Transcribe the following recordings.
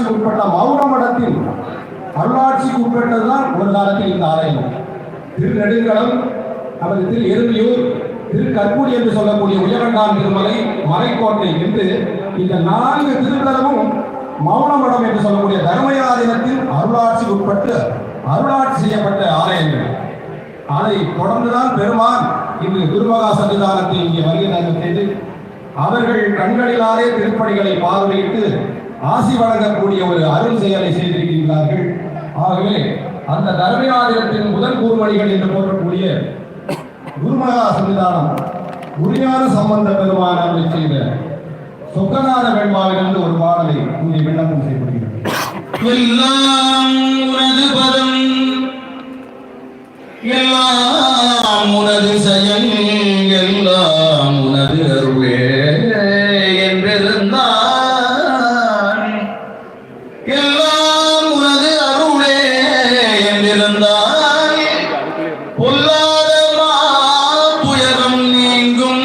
வரலாற்றுக்கு உட்பட்ட மௌன மடத்தில் வரலாற்றுக்கு உட்பட்டதுதான் ஒரு காலத்தில் இந்த ஆலயம். திருநெடுங்கலம் நமது திரு எருமையூர் திரு கற்பூடி என்று சொல்லக்கூடிய உயரங்கான் திருமலை மலைக்கோட்டை என்று இந்த நான்கு திருத்தலமும் மௌனமடம் என்று சொல்லக்கூடிய தர்மயாதீனத்தின் அருளாட்சி உட்பட்டு அருளாட்சி செய்யப்பட்ட ஆலயங்கள். அதை தொடர்ந்துதான் பெருமான் இன்று குருமகா சன்னிதானத்தில் இங்கே வருகிறார்கள் தந்து செய்து அவர்கள் கண்களிலாலே திருப்பணிகளை பார்வையிட்டு ஆசி வழங்கக்கூடிய ஒரு அருள் செயலை செய்திருக்கின்றார்கள். ஆகவே அந்த தர்மயாதிரத்தின் முதல் கூர்மணிகள் என்று போற்றக்கூடிய குருமகா சன்னிதானம் உரியான சம்பந்த பெருமான் அருளை செய்த சொக்கநாத பெண்மாவிலிருந்து ஒரு பாடலை இங்கே விண்ணப்பம் செய்யப்படுகிறது. பொல்லாத துயரம் நீங்கும்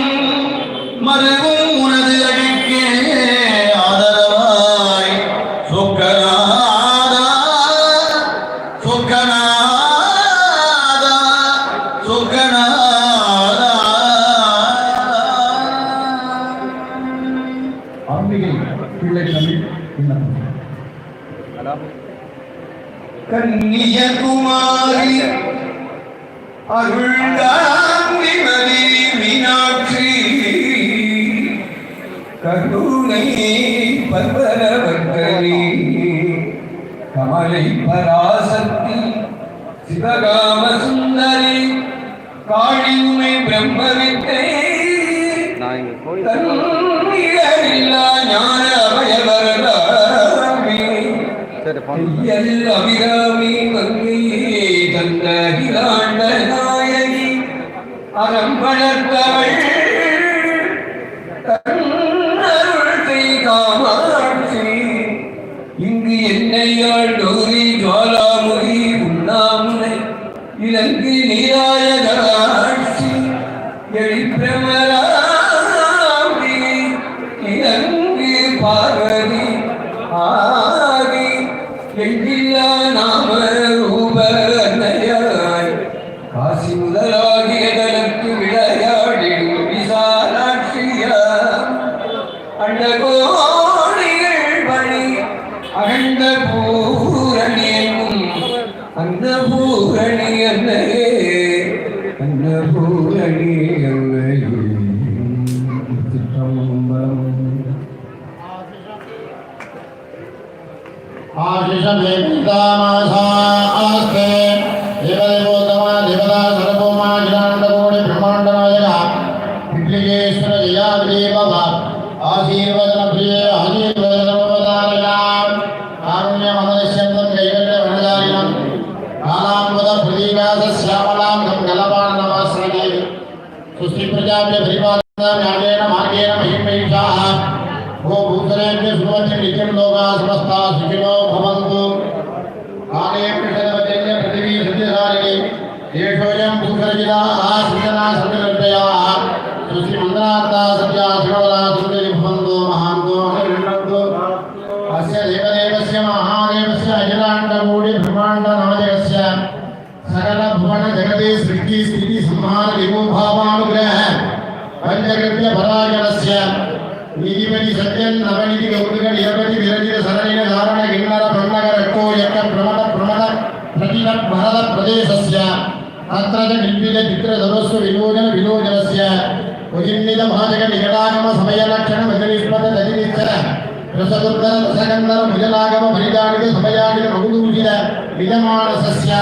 மருகும் உனது அடிக்கே ஆதரவாய். சொக்கநாதா சொக்கநாதா சொக்கநாதா. அம்பிகை பிள்ளை தமிழ் விண்ணப்பம் கன்னியகுமாரி அருள்தாங்கிமதி மீனாட்சி கருணை பர்வரவக்கரி கமலை பராசக்தி சிவகாம. சுந்தரி காளிமை பிரம்மவித்தை அபிராமி மங்கை நாயகி அறம் வளர்த்தவள் അന്നപൂവണിയമ്മയെ അന്നപൂവണിയമ്മയും ആശിഷമേതാമാസാസ്തേ ദേവദേവോത്തമ ദേവതാ സർവമാചാണ്ടകോടി ബ്രഹ്മാണ്ഡനായക വിപ്ലികേശ്വര उसी प्रजा के परिवार नागे न मागे न भी भी साह वो भूतरे के सुवच तुष्टिप्रजाभ्यभिवादेन मार्गेण महिमहिषाः भो भूतरेभ्य सुमति नित्यं लोकाः समस्ता सुखिनो भवन्तु काले पृषदवचन्य पृथिवी सत्यसारिणे एषोऽयं भूसर्जिताः सृजना सत्यनर्दयाः तुष्टिमन्द्रार्ता सत्या सुगवला सुन्दरि भवन्तो महान्तो अनुगृह्णन्तु अस्य देवदेवस्य महादेवस्य अजलाण्डमूढिब्रह्माण्डनायकस्य सकलभुवनजगति सृष्टिस्थितिसंहारविभो भावा தமிழகத்தில பராகரஸ்ய நீதிபதி சத்யன் நவநீதி கவுண்டுகள் இருபத்தி விரஞ்சித சரணின தாரண கிண்ணர பிரம்மகர கோ யக்க பிரமத பிரமத பிரதிவத் மகத பிரதேசஸ்ய அத்ரஜ நிம்பித தித்திர தரஸ்வ வினோஜன வினோஜனஸ்ய உஜின்னித மகாஜக நிகடாகம சமயலட்சண மகரிஷ்பத ததினிச்சர ರಸದುರ್ಗರ ರಸಗಂಧರ ಮುಜಲಾಗಮ ಬಲಿದಾಡಿದ ಸಮಯಾಡಿದ ಮಗುದೂಜಿದ ವಿಜಮಾನ ಸಸ್ಯ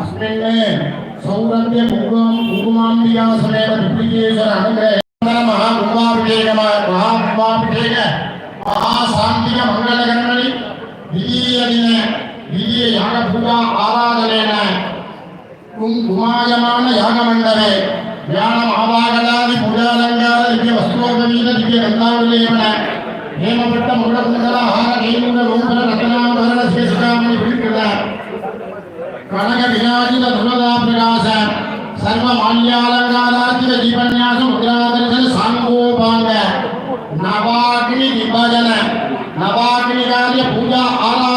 ಅಸ್ಮಿನ್ನೇ ಸೌರಭ್ಯ ಮುಂಗುಮಾಂಬಿಕಾ ಸಮೇತ ದುಪ್ಲಿಕೇಶ್ವರ ஆராதனேன. கும் குமாயமான யாகமண்டவே ஞானம் ஆவாகலாதி பூஜாலங்கார திவ்ய வஸ்திரோபவீத திவ்ய கந்தாவுலேவன நியமப்பட்ட முருகசுந்தர ஆர கைமுக ரூபர ரத்னாபரண சேஷகாமணி குறிப்பிட்டார் கனக விநாதித துலதா பிரகாச சர்வ மால்யாலங்காராத்திர தீபன்யாச முத்ராதர்சன சாங்கோபாங்க நவாகினி நிபஜன நவாகினி பூஜா ஆராதன